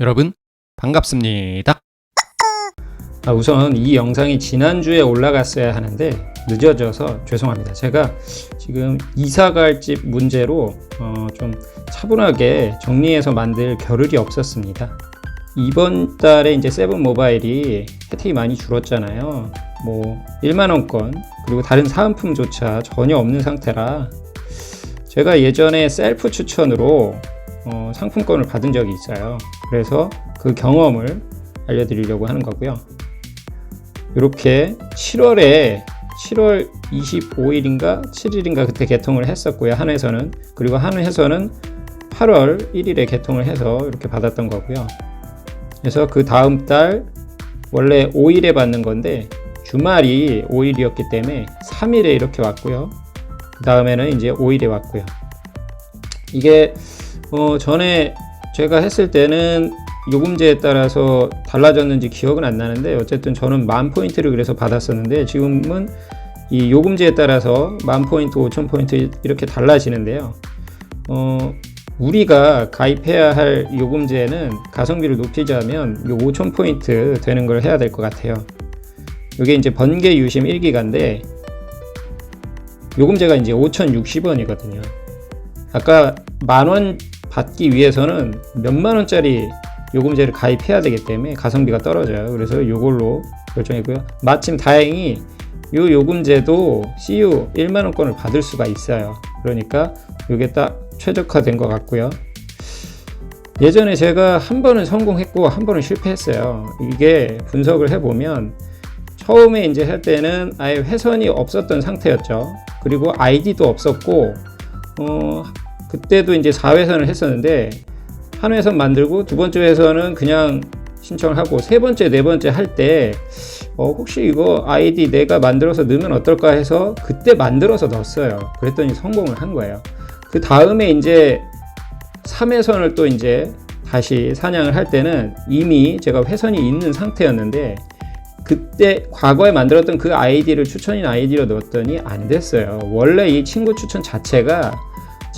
여러분 반갑습니다. 아, 우선 이 영상이 지난주에 올라갔어야 하는데 늦어져서 죄송합니다. 제가 지금 이사 갈 집 문제로 어, 좀 차분하게 정리해서 만들 겨를이 없었습니다. 이번 달에 이제 세븐 모바일이 혜택이 많이 줄었잖아요. 뭐 1만 원권 그리고 다른 사은품조차 전혀 없는 상태라 제가 예전에 셀프 추천으로 어, 상품권을 받은 적이 있어요. 그래서 그 경험을 알려드리려고 하는 거고요. 이렇게 7월에 7월 25일인가 7일인가 그때 개통을 했었고요. 한 회선은 그리고 한 회선은 8월 1일에 개통을 해서 이렇게 받았던 거고요. 그래서 그 다음 달 원래 5일에 받는 건데 주말이 5일이었기 때문에 3일에 이렇게 왔고요. 그 다음에는 이제 5일에 왔고요. 이게 어 전에 제가 했을 때는 요금제에 따라서 달라졌는지 기억은 안 나는데 어쨌든 저는 만 포인트를 그래서 받았었는데 지금은 이 요금제에 따라서 만 포인트, 오천 포인트 이렇게 달라지는데요. 어, 우리가 가입해야 할 요금제는 가성비를 높이자면 요 5천 포인트 되는 걸 해야 될 것 같아요. 이게 이제 번개 유심 1기가인데 요금제가 이제 5,060원이거든요. 아까 만원 받기 위해서는 몇만 원짜리 요금제를 가입해야 되기 때문에 가성비가 떨어져요. 그래서 이걸로 결정했고요. 마침 다행히 이 요금제도 CU 1만 원권을 받을 수가 있어요. 그러니까 이게 딱 최적화된 것 같고요. 예전에 제가 한 번은 성공했고 한 번은 실패했어요. 이게 분석을 해보면 처음에 이제 할 때는 아예 회선이 없었던 상태였죠. 그리고 아이디도 없었고 어 그때도 이제 4회선을 했었는데 한 회선 만들고 두 번째 회선은 그냥 신청을 하고 세 번째, 네 번째 할 때 어, 혹시 이거 아이디 내가 만들어서 넣으면 어떨까 해서 그때 만들어서 넣었어요. 그랬더니 성공을 한 거예요. 그 다음에 이제 3회선을 또 이제 다시 사냥을 할 때는 이미 제가 회선이 있는 상태였는데 그때 과거에 만들었던 그 아이디를 추천인 아이디로 넣었더니 안 됐어요. 원래 이 친구 추천 자체가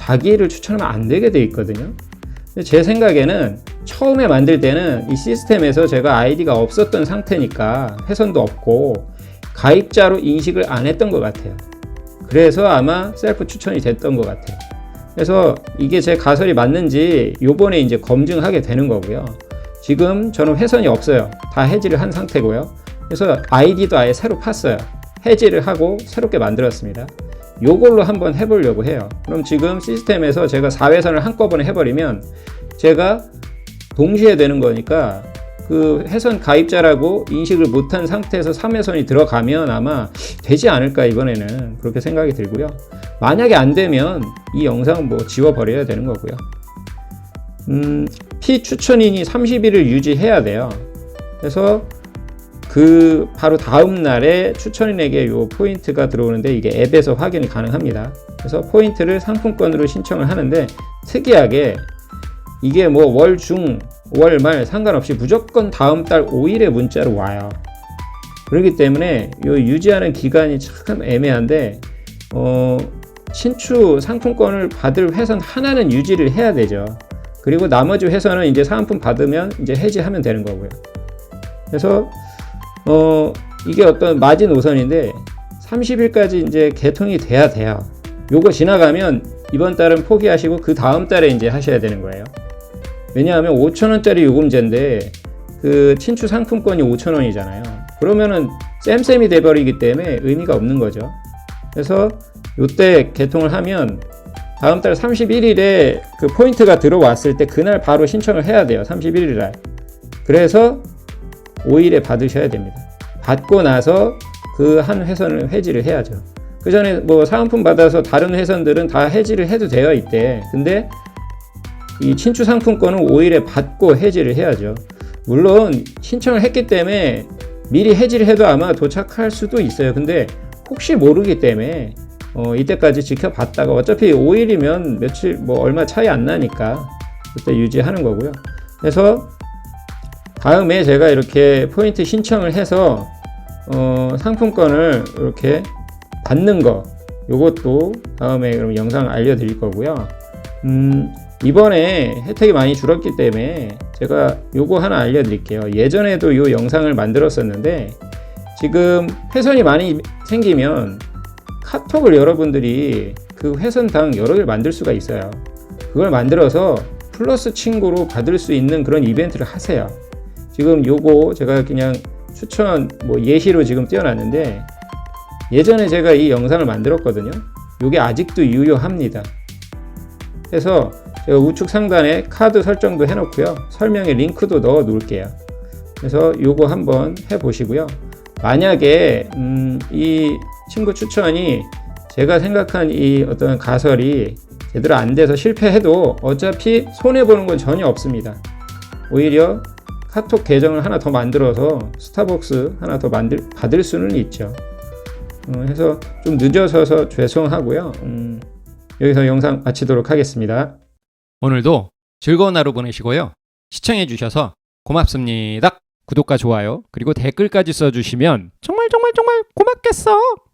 자기를 추천하면 안 되게 돼 있거든요. 제 생각에는 처음에 만들 때는 이 시스템에서 제가 아이디가 없었던 상태니까 회선도 없고 가입자로 인식을 안 했던 것 같아요. 그래서 아마 셀프 추천이 됐던 것 같아요. 그래서 이게 제 가설이 맞는지 요번에 이제 검증하게 되는 거고요. 지금 저는 회선이 없어요. 다 해지를 한 상태고요. 그래서 아이디도 아예 새로 팠어요. 해지를 하고 새롭게 만들었습니다. 요걸로 한번 해보려고 해요. 그럼 지금 시스템에서 제가 4회선을 한꺼번에 해버리면 제가 동시에 되는 거니까 그 회선 가입자라고 인식을 못한 상태에서 3회선이 들어가면 아마 되지 않을까 이번에는 그렇게 생각이 들고요. 만약에 안 되면 이 영상 뭐 지워버려야 되는 거고요. 음, 피추천인이 30일을 유지해야 돼요. 그래서 그 바로 다음 날에 추천인에게 요 포인트가 들어오는데 이게 앱에서 확인이 가능합니다. 그래서 포인트를 상품권으로 신청을 하는데 특이하게 이게 뭐 월 중, 월 말 상관없이 무조건 다음 달 5일에 문자로 와요. 그렇기 때문에 요 유지하는 기간이 참 애매한데 어 신추 상품권을 받을 회선 하나는 유지를 해야 되죠. 그리고 나머지 회선은 이제 사은품 받으면 이제 해지하면 되는 거고요. 그래서 어, 이게 어떤 마진 노선인데 30일까지 이제 개통이 돼야 돼요. 요거 지나가면 이번 달은 포기하시고 그 다음 달에 이제 하셔야 되는 거예요. 왜냐하면 5천원짜리 요금제인데 그 친추 상품권이 5천원이잖아요. 그러면은 쌤쌤이 돼버리기 때문에 의미가 없는 거죠. 그래서 요때 개통을 하면 다음 달 31일에 그 포인트가 들어왔을 때 그날 바로 신청을 해야 돼요. 31일 날. 그래서 5일에 받으셔야 됩니다. 받고 나서 그 한 회선을 해지를 해야죠. 그 전에 뭐 사은품 받아서 다른 회선들은 다 해지를 해도 되어 있대. 근데 이 친추 상품권은 5일에 받고 해지를 해야죠. 물론 신청을 했기 때문에 미리 해지를 해도 아마 도착할 수도 있어요. 근데 혹시 모르기 때문에 어, 이때까지 지켜봤다가 어차피 5일이면 며칠 뭐 얼마 차이 안 나니까 그때 유지하는 거고요. 그래서 다음에 제가 이렇게 포인트 신청을 해서 어, 상품권을 이렇게 받는 거 요것도 다음에 그럼 영상 알려드릴 거고요. 음, 이번에 혜택이 많이 줄었기 때문에 제가 요거 하나 알려드릴게요. 예전에도 요 영상을 만들었었는데 지금 회선이 많이 생기면 카톡을 여러분들이 그 회선당 여러 개를 만들 수가 있어요. 그걸 만들어서 플러스 친구로 받을 수 있는 그런 이벤트를 하세요. 지금 요거 제가 그냥 추천 뭐 예시로 지금 띄워놨는데 예전에 제가 이 영상을 만들었거든요. 요게 아직도 유효합니다. 그래서 제가 우측 상단에 카드 설정도 해놓고요. 설명에 링크도 넣어 놓을게요. 그래서 요거 한번 해보시고요. 만약에 음, 이 친구 추천이 제가 생각한 이 어떤 가설이 제대로 안 돼서 실패해도 어차피 손해 보는 건 전혀 없습니다. 오히려 카톡 계정을 하나 더 만들어서 스타벅스 하나 더 만들 받을 수는 있죠. 어, 해서 좀 늦어서서 죄송하고요. 음, 여기서 영상 마치도록 하겠습니다. 오늘도 즐거운 하루 보내시고요. 시청해주셔서 고맙습니다. 구독과 좋아요, 그리고 댓글까지 써주시면 정말 정말 정말 고맙겠어.